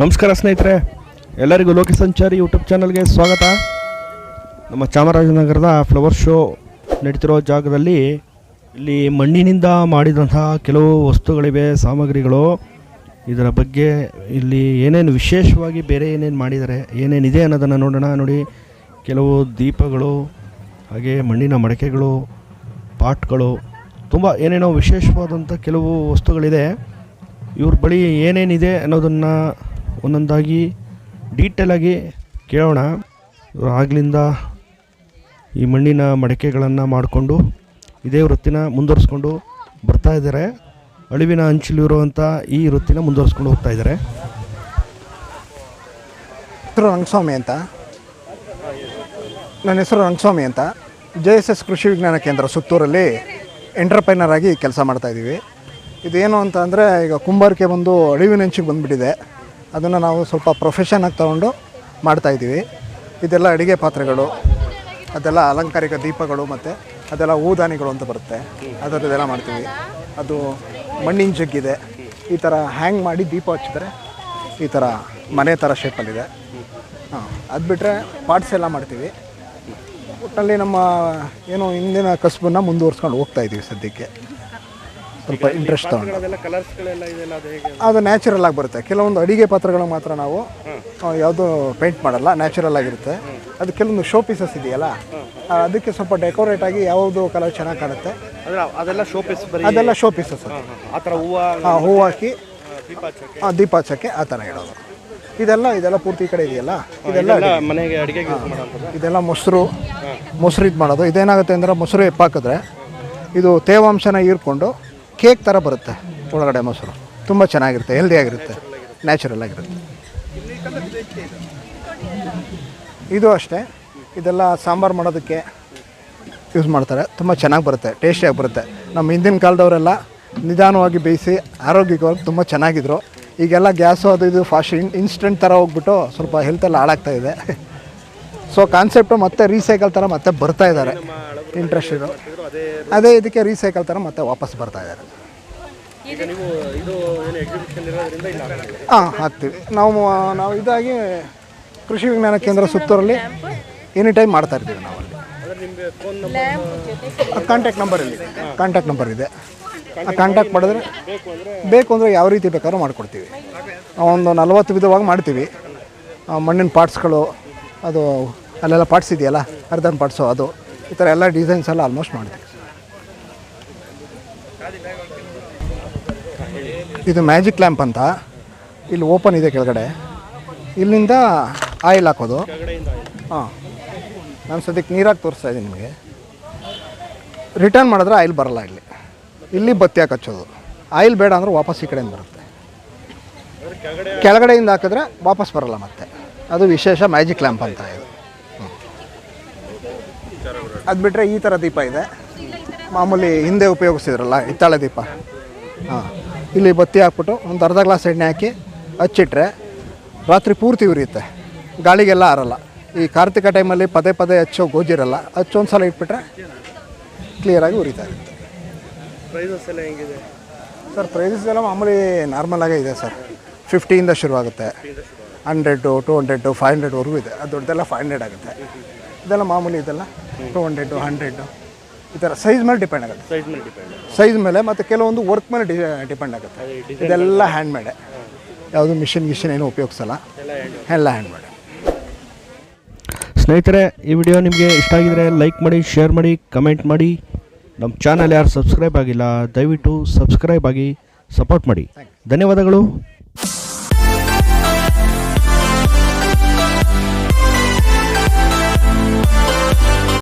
ನಮಸ್ಕಾರ ಸ್ನೇಹಿತರೆ, ಎಲ್ಲರಿಗೂ ಲೋಕ ಸಂಚಾರಿ ಯೂಟ್ಯೂಬ್ ಚಾನಲ್ಗೆ ಸ್ವಾಗತ. ನಮ್ಮ ಚಾಮರಾಜನಗರದ ಫ್ಲವರ್ ಶೋ ನಡೀತಿರೋ ಜಾಗದಲ್ಲಿ ಇಲ್ಲಿ ಮಣ್ಣಿನಿಂದ ಮಾಡಿದಂತಹ ಕೆಲವು ವಸ್ತುಗಳಿವೆ, ಸಾಮಗ್ರಿಗಳು. ಇದರ ಬಗ್ಗೆ ಇಲ್ಲಿ ಏನೇನು ವಿಶೇಷವಾಗಿ ಬೇರೆ ಏನೇನು ಮಾಡಿದ್ದಾರೆ, ಏನೇನಿದೆ ಅನ್ನೋದನ್ನು ನೋಡೋಣ. ನೋಡಿ, ಕೆಲವು ದೀಪಗಳು, ಹಾಗೆ ಮಣ್ಣಿನ ಮಡಕೆಗಳು, ಪಾಟ್ಗಳು, ತುಂಬ ಏನೇನೋ ವಿಶೇಷವಾದಂಥ ಕೆಲವು ವಸ್ತುಗಳಿದೆ. ಇವ್ರ ಬಳಿ ಏನೇನಿದೆ ಅನ್ನೋದನ್ನು ಒಂದೊಂದಾಗಿ ಡೀಟೇಲಾಗಿ ಕೇಳೋಣ. ಆಗಲಿಂದ ಈ ಮಣ್ಣಿನ ಮಡಕೆಗಳನ್ನು ಮಾಡಿಕೊಂಡು, ಇದೇ ವೃತ್ತಿನ ಮುಂದುವರಿಸ್ಕೊಂಡು ಬರ್ತಾ ಇದ್ದಾರೆ. ಅಳಿವಿನ ಅಂಚಲಿರುವಂಥ ಈ ವೃತ್ತಿನ ಮುಂದುವರಿಸ್ಕೊಂಡು ಹೋಗ್ತಾ ಇದ್ದಾರೆ. ಹೆಸರು ರಂಗಸ್ವಾಮಿ ಅಂತ. ನನ್ನ ಹೆಸರು ರಂಗಸ್ವಾಮಿ ಅಂತ. ಜೆ ಎಸ್ ಎಸ್ ಕೃಷಿ ವಿಜ್ಞಾನ ಕೇಂದ್ರ ಸುತ್ತೂರಲ್ಲಿ ಎಂಟರ್ಪ್ರೈನರ್ ಆಗಿ ಕೆಲಸ ಮಾಡ್ತಾಯಿದ್ದೀವಿ ಇದೇನು ಅಂತ ಅಂದರೆ ಈಗ ಕುಂಬಾರಿಕೆ ಬಂದು ಅಳಿವಿನ ಅಂಚಿಗೆ ಬಂದುಬಿಟ್ಟಿದೆ. ಅದನ್ನು ನಾವು ಸ್ವಲ್ಪ ಪ್ರೊಫೆಷನಾಗಿ ತಗೊಂಡು ಮಾಡ್ತಾಯಿದ್ದೀವಿ ಇದೆಲ್ಲ ಅಡುಗೆ ಪಾತ್ರೆಗಳು, ಅದೆಲ್ಲ ಅಲಂಕಾರಿಕ ದೀಪಗಳು ಮತ್ತು ಅದೆಲ್ಲ ಹೂದಾನಿಗಳು ಅಂತ ಬರುತ್ತೆ. ಅದರದ್ದೆಲ್ಲ ಮಾಡ್ತೀವಿ. ಅದು ಮಣ್ಣಿನ ಜಗ್ಗಿದೆ. ಈ ಥರ ಹ್ಯಾಂಗ್ ಮಾಡಿ ದೀಪ ಹಚ್ಚಿದ್ರೆ ಈ ಥರ ಮನೆ ಥರ ಶೇಪಲ್ಲಿದೆ ಹಾಂ, ಅದು ಬಿಟ್ಟರೆ ಪಾರ್ಟ್ಸ್ ಎಲ್ಲ ಮಾಡ್ತೀವಿ. ಒಟ್ಟಲ್ಲಿ ನಮ್ಮ, ಏನು ಹಿಂದಿನ ಕಸಬನ್ನು ಮುಂದುವರ್ಸ್ಕೊಂಡು ಹೋಗ್ತಾ ಇದ್ದೀವಿ ಸದ್ಯಕ್ಕೆ. ಸ್ವಲ್ಪ ಇಂಟ್ರೆಸ್ಟ್ ತಗೊಂಡು ಅದು ನ್ಯಾಚುರಲ್ ಆಗಿ ಬರುತ್ತೆ. ಕೆಲವೊಂದು ಅಡಿಗೆ ಪಾತ್ರಗಳು ಮಾತ್ರ ನಾವು ಯಾವುದು ಪೇಂಟ್ ಮಾಡಲ್ಲ ನ್ಯಾಚುರಲ್ ಆಗಿರುತ್ತೆ. ಅದು ಕೆಲವೊಂದು ಶೋ ಪೀಸಸ್ ಇದೆಯಲ್ಲ ಅದಕ್ಕೆ ಸ್ವಲ್ಪ ಡೆಕೋರೇಟ್ ಆಗಿ ಯಾವುದು ಕಲರ್ ಚೆನ್ನಾಗಿ ಕಾಣುತ್ತೆ. ಅದೆಲ್ಲ ಶೋ ಪೀಸ್ ಅದೆಲ್ಲ ಶೋ ಪೀಸಸ್ ಹೂವು ಹಾಕಿ ದೀಪ ಹಚ್ಚಕ್ಕೆ ಆ ಥರ ಇಡೋದು. ಇದೆಲ್ಲ ಇದೆಲ್ಲ ಪೂರ್ತಿ ಈ ಕಡೆ ಇದೆಯಲ್ಲ? ಇದೆಲ್ಲ ಮನೆಗೆ ಅಡಿಗೆ ಇದೆಲ್ಲ ಮೊಸರು ಮೊಸರು ಇದು ಮಾಡೋದು. ಇದೇನಾಗುತ್ತೆ ಅಂದರೆ ಮೊಸರು ಎಪ್ಪಾಕಿದ್ರೆ ಇದು ತೇವಾಂಶನ ಹೀರ್ಕೊಂಡು ಕೇಕ್ ಥರ ಬರುತ್ತೆ ಒಳಗಡೆ ಮೊಸರು. ತುಂಬ ಚೆನ್ನಾಗಿರುತ್ತೆ ಹೆಲ್ದಿಯಾಗಿರುತ್ತೆ ನ್ಯಾಚುರಲ್ ಆಗಿರುತ್ತೆ. ಇದು ಅಷ್ಟೇ. ಇದೆಲ್ಲ ಸಾಂಬಾರು ಮಾಡೋದಕ್ಕೆ ಯೂಸ್ ಮಾಡ್ತಾರೆ. ತುಂಬ ಚೆನ್ನಾಗಿ ಬರುತ್ತೆ ಟೇಸ್ಟಿಯಾಗಿ ಬರುತ್ತೆ. ನಮ್ಮ ಹಿಂದಿನ ಕಾಲದವರೆಲ್ಲ ನಿಧಾನವಾಗಿ ಬೇಯಿಸಿ ಆರೋಗ್ಯಕವಾಗಿ ತುಂಬ ಚೆನ್ನಾಗಿದ್ರು. ಈಗೆಲ್ಲ ಗ್ಯಾಸು ಅದು ಇದು ಫಾಸ್ಟ್ ಇನ್ ಇನ್ಸ್ಟೆಂಟ್ ಥರ ಹೋಗ್ಬಿಟ್ಟು ಸ್ವಲ್ಪ ಹೆಲ್ತೆಲ್ಲ ಹಾಳಾಗ್ತಾ ಇದೆ. ಸೊ ಕಾನ್ಸೆಪ್ಟು ಮತ್ತೆ ರೀಸೈಕಲ್ ಥರ ಮತ್ತೆ ಬರ್ತಾ ಇದ್ದಾರೆ. ಇಂಟ್ರೆಸ್ಟ್ ಇರೋ. ಅದೇ ಇದಕ್ಕೆ ರೀಸೈಕಲ್ ಥರ ಮತ್ತೆ ವಾಪಸ್ ಬರ್ತಾ ಇದ್ದಾರೆ. ಹಾಂ ಹಾಕ್ತೀವಿ. ನಾವು ನಾವು ಇದಾಗಿ ಕೃಷಿ ವಿಜ್ಞಾನ ಕೇಂದ್ರ ಸುತ್ತೂರಲ್ಲಿ ಎನಿ ಟೈಮ್ ಮಾಡ್ತಾ ಇರ್ತೀವಿ ನಾವು ಅಲ್ಲಿ. ಕಾಂಟ್ಯಾಕ್ಟ್ ನಂಬರ್ ಇಲ್ಲಿ ಕಾಂಟ್ಯಾಕ್ಟ್ ನಂಬರ್ ಇದೆ. ಆ ಕಾಂಟ್ಯಾಕ್ಟ್ ಮಾಡಿದ್ರೆ ಬೇಕು ಅಂದರೆ ಯಾವ ರೀತಿ ಬೇಕಾದ್ರೂ ಮಾಡಿಕೊಡ್ತೀವಿ. ಒಂದು ನಲ್ವತ್ತು ವಿಧವಾಗಿ ಮಾಡ್ತೀವಿ. ಮಣ್ಣಿನ ಪಾರ್ಟ್ಸ್ಗಳು ಅದು ಅಲ್ಲೆಲ್ಲ ಪಾರ್ಟ್ಸ್ ಇದೆಯಲ್ಲ ಅರ್ಧನ್ ಪಾರ್ಟ್ಸು ಅದು. ಈ ಥರ ಎಲ್ಲ ಡಿಸೈನ್ಸ್ ಎಲ್ಲ ಆಲ್ಮೋಸ್ಟ್ ಮಾಡ್ತೀವಿ ಇದು ಮ್ಯಾಜಿಕ್ ಲ್ಯಾಂಪ್ ಅಂತ. ಇಲ್ಲಿ ಓಪನ್ ಇದೆ ಕೆಳಗಡೆ. ಇಲ್ಲಿಂದ ಆಯಿಲ್ ಹಾಕೋದು. ಹಾಂ. ನಾನು ಸದ್ಯಕ್ಕೆ ನೀರಾಗಿ ತೋರಿಸ್ತಾ ಇದ್ದೀನಿ ನಿಮಗೆ. ರಿಟರ್ನ್ ಮಾಡಿದ್ರೆ ಆಯಿಲ್ ಬರಲ್ಲ ಇಲ್ಲಿ. ಇಲ್ಲಿ ಬತ್ತಿ ಹಾಕಿ ಹಚ್ಚೋದು ಆಯಿಲ್ ಬೇಡ ಅಂದ್ರೆ ವಾಪಸ್ ಈ ಕಡೆಯಿಂದ ಬರುತ್ತೆ. ಕೆಳಗಡೆಯಿಂದ ಹಾಕಿದ್ರೆ ವಾಪಸ್ ಬರಲ್ಲ ಮತ್ತೆ. ಅದು ವಿಶೇಷ ಮ್ಯಾಜಿಕ್ ಲ್ಯಾಂಪ್ ಅಂತ. ಅದು ಬಿಟ್ಟರೆ ಈ ಥರ ದೀಪ ಇದೆ. ಮಾಮೂಲಿ ಹಿಂದೆ ಉಪಯೋಗಿಸಿದ್ರಲ್ಲ ಹಿತ್ತಾಳೆ ದೀಪ. ಹಾಂ ಇಲ್ಲಿ ಬತ್ತಿ ಹಾಕ್ಬಿಟ್ಟು ಒಂದು ಅರ್ಧ ಗ್ಲಾಸ್ ಎಣ್ಣೆ ಹಾಕಿ ಹಚ್ಚಿಟ್ರೆ ರಾತ್ರಿ ಪೂರ್ತಿ ಉರಿಯುತ್ತೆ. ಗಾಳಿಗೆಲ್ಲ ಆರಲ್ಲ. ಈ ಕಾರ್ತಿಕ ಟೈಮಲ್ಲಿ ಪದೇ ಪದೇ ಹಚ್ಚೋ ಗೋಜಿರಲ್ಲ ಹಚ್ಚೊಂದು ಸಲ ಇಟ್ಬಿಟ್ರೆ ಕ್ಲಿಯರಾಗಿ ಉರಿತಾ ಇರುತ್ತೆ. ಪ್ರೈಸಸ್ ಎಲ್ಲ ಹೆಂಗಿದೆ? ಸರ್ ಪ್ರೈಸಸ್ ಎಲ್ಲ ಮಾಮೂಲಿ ನಾರ್ಮಲಾಗೇ ಇದೆ ಸರ್. ಫಿಫ್ಟಿಯಿಂದ ಶುರುವಾಗುತ್ತೆ ಹಂಡ್ರೆಡ್ಡು ಟು ಹಂಡ್ರೆಡ್ಡು ಫೈವ್ ಹಂಡ್ರೆಡ್ವರೆಗೂ ಇದೆ. ಅದು ದೊಡ್ಡದೆಲ್ಲ ಫೈವ್ ಹಂಡ್ರೆಡ್ ಆಗುತ್ತೆ. ಇದೆಲ್ಲ ಮಾಮೂಲಿ ಇದೆಲ್ಲ ಟು ಹಂಡ್ರೆಡು ಹಂಡ್ರೆಡ್ಡು ಈ ಥರ ಸೈಜ್ ಮೇಲೆ ಡಿಪೆಂಡ್ ಆಗುತ್ತೆ. ಸೈಜ್ ಮೇಲೆ ಡಿಪೆಂಡ್ ಸೈಜ್ ಮೇಲೆ ಮತ್ತು ಕೆಲವೊಂದು ವರ್ಕ್ ಮೇಲೆ ಡಿ ಡಿಪೆಂಡ್ ಆಗುತ್ತೆ. ಇದೆಲ್ಲ ಹ್ಯಾಂಡ್ ಮೇಡೆ ಯಾವುದು ಮಿಷಿನ್ ಗಿಷಿನ್ ಏನು ಉಪಯೋಗಿಸಲ್ಲ. ಎಲ್ಲ ಹ್ಯಾಂಡ್ ಮೇಡೆ ಸ್ನೇಹಿತರೆ ಈ ವಿಡಿಯೋ ನಿಮಗೆ ಇಷ್ಟ ಆಗಿದರೆ ಲೈಕ್ ಮಾಡಿ ಶೇರ್ ಮಾಡಿ ಕಮೆಂಟ್ ಮಾಡಿ. ನಮ್ಮ ಚಾನಲ್ ಯಾರು ಸಬ್ಸ್ಕ್ರೈಬ್ ಆಗಿಲ್ಲ ದಯವಿಟ್ಟು ಸಬ್ಸ್ಕ್ರೈಬ್ ಆಗಿ ಸಪೋರ್ಟ್ ಮಾಡಿ. ಧನ್ಯವಾದಗಳು.